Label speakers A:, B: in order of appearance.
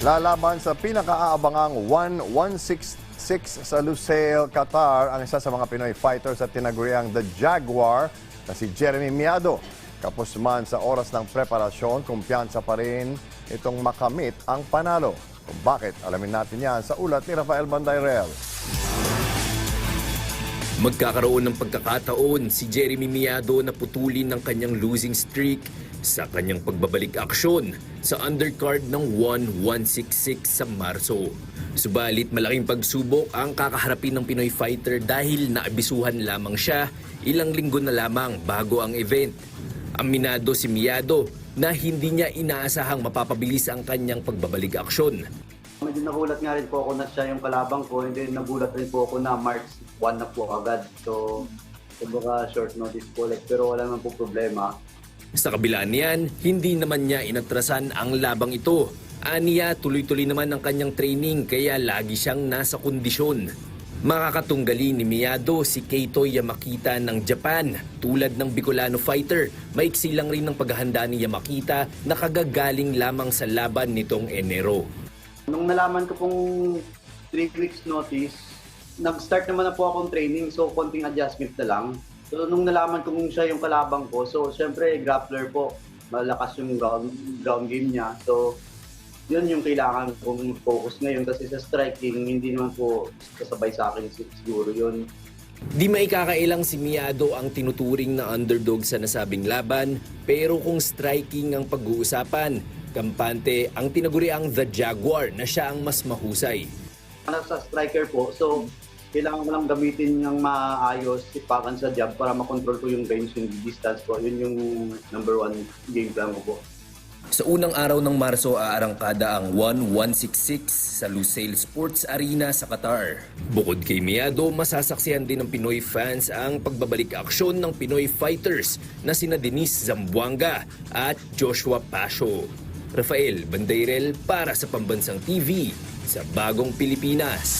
A: Lalaban sa pinakaaabangang 1166 sa Lusail, Qatar, ang isa sa mga Pinoy fighters at tinaguriang The Jaguar na si Jeremy Miado. Kapos man sa oras ng preparasyon, kumpiyansa pa rin itong makamit ang panalo. Kung bakit, alamin natin yan sa ulat ni Rafael Bandayrel.
B: Magkakaroon ng pagkakataon si Jeremy Miado na putulin ng kanyang losing streak sa kanyang pagbabalik aksyon sa undercard ng 1166 sa Marso. Subalit malaking pagsubok ang kakaharapin ng Pinoy fighter dahil naabisuhan lamang siya ilang linggo na lamang bago ang event. Aminado si Miado na hindi niya inaasahang mapapabilis ang kanyang pagbabalik aksyon.
C: Medyo nagulat nga rin po ako na siya yung kalabang ko, and then nagulat rin po ako na March 1 na po agad. So, kumbaga short notice po ulit, pero wala naman po problema.
B: Sa kabila niyan, hindi naman niya inatrasan ang labang ito. Aniya, tuloy-tuloy naman ang kanyang training kaya lagi siyang nasa kondisyon. Makakatunggali ni Miyado si Keito Yamakita ng Japan. Tulad ng Bicolano fighter, maiksi lang rin ng paghahanda ni Yamakita na kagagaling lamang sa laban nitong Enero.
C: Nung nalaman ko pong 3 weeks notice, nag-start naman na po akong training, so konting adjustment na lang. So, nung nalaman ko kung siya yung kalabang ko, so syempre grappler po, malakas yung ground, ground game niya. So, yun yung kailangan kong focus ngayon kasi sa striking, hindi naman po kasabay sa akin sig- siguro yun.
B: Di maikakailang si Miyado ang tinuturing na underdog sa nasabing laban, pero kung striking ang pag-uusapan, kampante ang tinaguriang The Jaguar na siya ang mas mahusay.
C: Nasa striker po, so kailangan ko lang gamitin ng maayos, sipakan sa jab para makontrol ko yung range, yung distance ko. Yun yung number one game plan ko po.
B: Sa unang araw ng Marso, aarangkada ang 1166 sa Lusail Sports Arena sa Qatar. Bukod kay Miado, masasaksihan din ng Pinoy fans ang pagbabalik aksyon ng Pinoy fighters na sina Denise Zamboanga at Joshua Pasio. Rafael Bandairel para sa Pambansang TV sa Bagong Pilipinas.